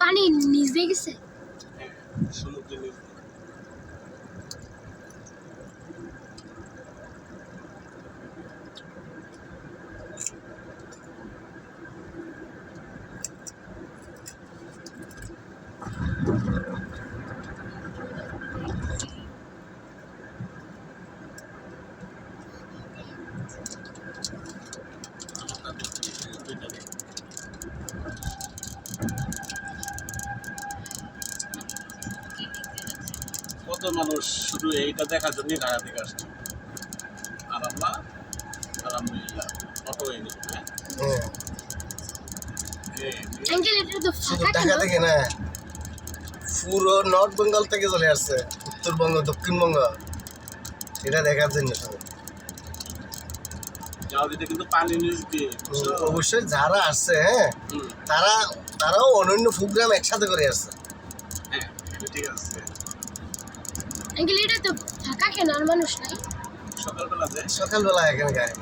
পানি নিচে গেছে। কত মানুষ শুধু এইটা দেখার জন্যই ঢাকা থেকে আসছে। আর আমরা আলহামদুলিল্লাহ অটো হয়ে গেছি হ্যাঁ? হ্যাঁ। এই, এই, আঙ্কেল এটা তো শুধু ফাঁকা টাকা কেন থেকে না পুরো নর্থ বেঙ্গল থেকে চলে আসছে উত্তরবঙ্গ দক্ষিণবঙ্গ এটা দেখার জন্য শুধু। যাও দিতে কিন্তু পানি নিউজ দিয়ে বুঝছ? অবশ্যই যারা আসছে হ্যাঁ তারা তারাও অনন্য প্রোগ্রাম একসাথে করে আসছে। আঙ্কেল এটা তো ফাঁকা কেন আর মানুষ নাই। সকালবেলা সকালবেলা এখানে গাড়ি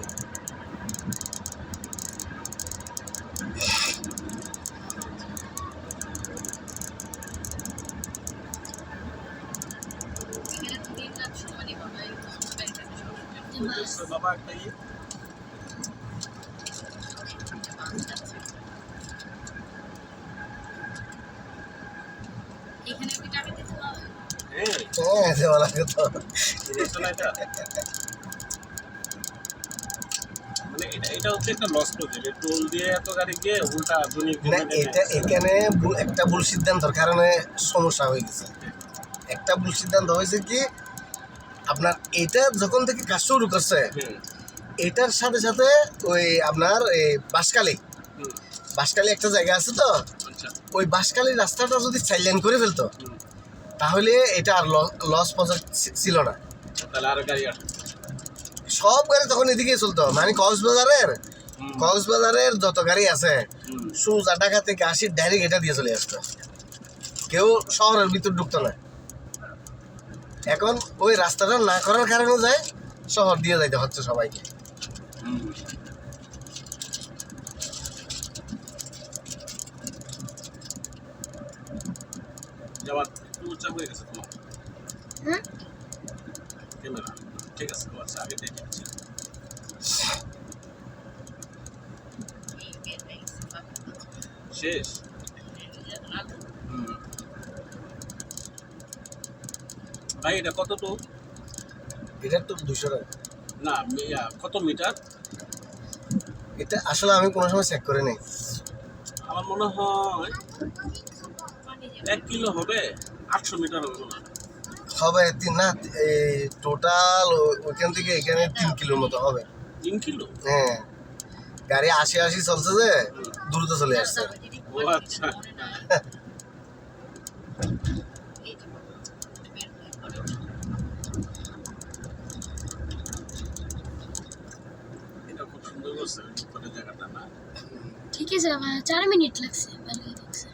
বাবা একটা ইয়ে। এখানে টাকা হ্যাঁ দেওয়া লাগে তো এখানে একটা ভুল সিদ্ধান্তর কারণে সমস্যা হয়ে গেছে একটা ভুল সিদ্ধান্ত হয়েছে কি আপনার এটা যখন থেকে কাজ শুরু করছে এটার সাথে সাথে ওই আপনার এই বাঁশকালি হুম, বাঁশকালি একটা জায়গা আছে তো? আচ্ছা। ওই বাঁশকালি রাস্তাটা যদি সাইলেন্ট করে ফেলতো তাহলে এটা আর লস প্রজেক্ট ছিল না। সব গাড়ি তখন এদিকে চলতো মানে কক্সবাজারের কক্সবাজারের যত গাড়ি আছে সোজা ঢাকা থেকে আসি ডাইরেক্ট এটা দিয়ে চলে আসতো। কেউ শহরের ভিতর ঢুকতো না। এখন ওই রাস্তাটা না করার কারণে যায় শহর দিয়ে যাইতে হচ্ছে সবাইকে। উচ্চা হয়ে গেছে তোমার? হুম ক্যামেরা। ঠিক আছে আচ্ছা আগে দেখে আচ্ছা হয়ে। শেষ ভাই এটা কতটুকু এটা তো দুশো টাকা। না কত মিটার? এটা আসলে আমি কোনো সময় চেক করে নেই। আমার মনে হয় এক কিলো হবে। আটশো মিটার হবে হয়। হবে তিন না টোটাল ওইখান থেকে এখানে তিন কিলোর মতো হবে। তিন কিলো? হ্যাঁ। গাড়ি আশি আশি চলছে যে দ্রুত চলে আসছে। ও আচ্ছা। হয়ে জায়গাটা না? ঠিক আছে চার মিনিট লাগছে ভালো লাগছে।